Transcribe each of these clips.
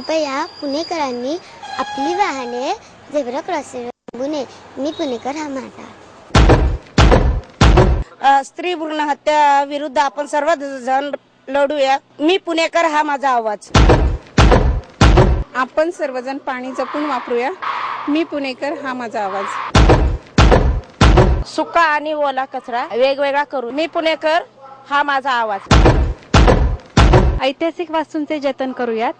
कृपया पुणेकरांनी आपली वाहने झेब्रा क्रॉसिंग नये मी पुणेकर हा माझा अ, स्त्री भ्रूण हत्या विरुद्ध आपण सर्व जण लढूया. मी पुणेकर हा माझा आवाज. आपण सर्वजण पाणी जपून वापरूया. मी पुणेकर हा माझा आवाज. सुका आणि ओला कचरा वेगवेगळा करू मी पुणेकर हा माझा आवाज. ऐतिहासिक वास्तूंचे जतन करूयात.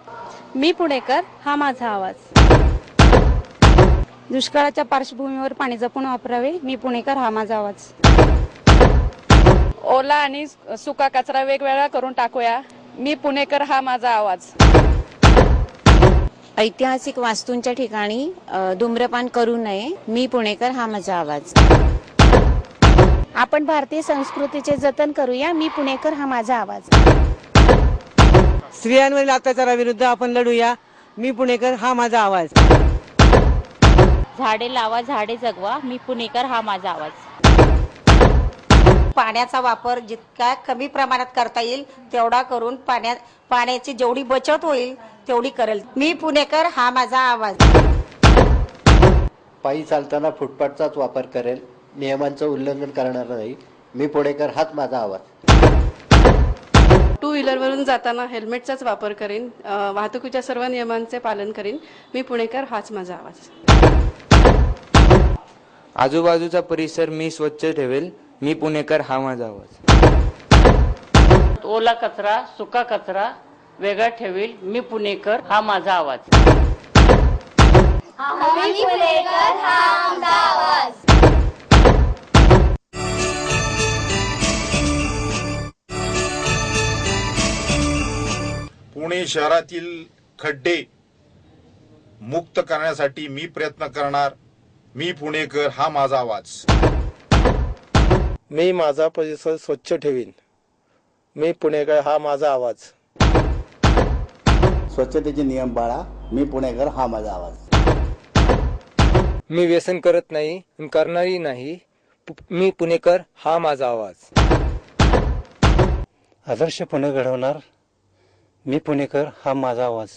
मी पुणेकर हा माझा आवाज. दुष्काळाच्या पार्श्वभूमीवर पाणी जपून वापरावे मी पुणेकर हा माझा आवाज. ओला आणि सुका कचरा वेगवेगळा करून टाकूया. मी पुणेकर हा माझा आवाज. ऐतिहासिक वास्तूंच्या ठिकाणी धूम्रपान करू नये मी पुणेकर हा माझा आवाज. आपण भारतीय संस्कृतीचे जतन करूया मी पुणेकर हा माझा आवाज. स्त्रियांवरील अत्याचाराविरुद्ध आपण लढूया. मी पुणेकर हा माझा आवाज. झाडे लावा झाडे जगवा मी पुणेकर हा माझा आवाज. पाण्याचा वापर जितका कमी प्रमाणात करता येईल तेवढा करून पाण्यात पाण्याची जेवढी बचत होईल तेवढी करेल. मी पुणेकर हा माझा आवाज. पायी चालताना फुटपाथचाच वापर करेल. नियमांचं उल्लंघन करणार नाही. मी पुणेकर हाच माझा आवाज. व्हीलरवरून जाताना हेल्मेटचाच वापर करेन वाहतुकीच्या सर्व नियमांचे पालन करेन. मी पुणेकर हाच माझा आवाज. आजूबाजूचा परिसर मी स्वच्छ ठेवेल मी पुणेकर हा माझा आवाज. ओला कचरा सुका कचरा वेगळा ठेवील मी पुणेकर हा माझा आवाज. पुणे शहरातील खड्डे मुक्त करण्यासाठी मी प्रयत्न करणार. मी पुणेकर हा माझा आवाज. मी माझा परिसर स्वच्छ ठेवीन. मी पुणेकर हा माझा आवाज. स्वच्छतेचे नियम बाळा. मी पुणेकर हा माझा आवाज. मी व्यसन करत नाही करणारही नाही. मी पुणेकर हा माझा आवाज. आदर्श पुणे घडवणार. मी पुणेकर हा माझा आवाज.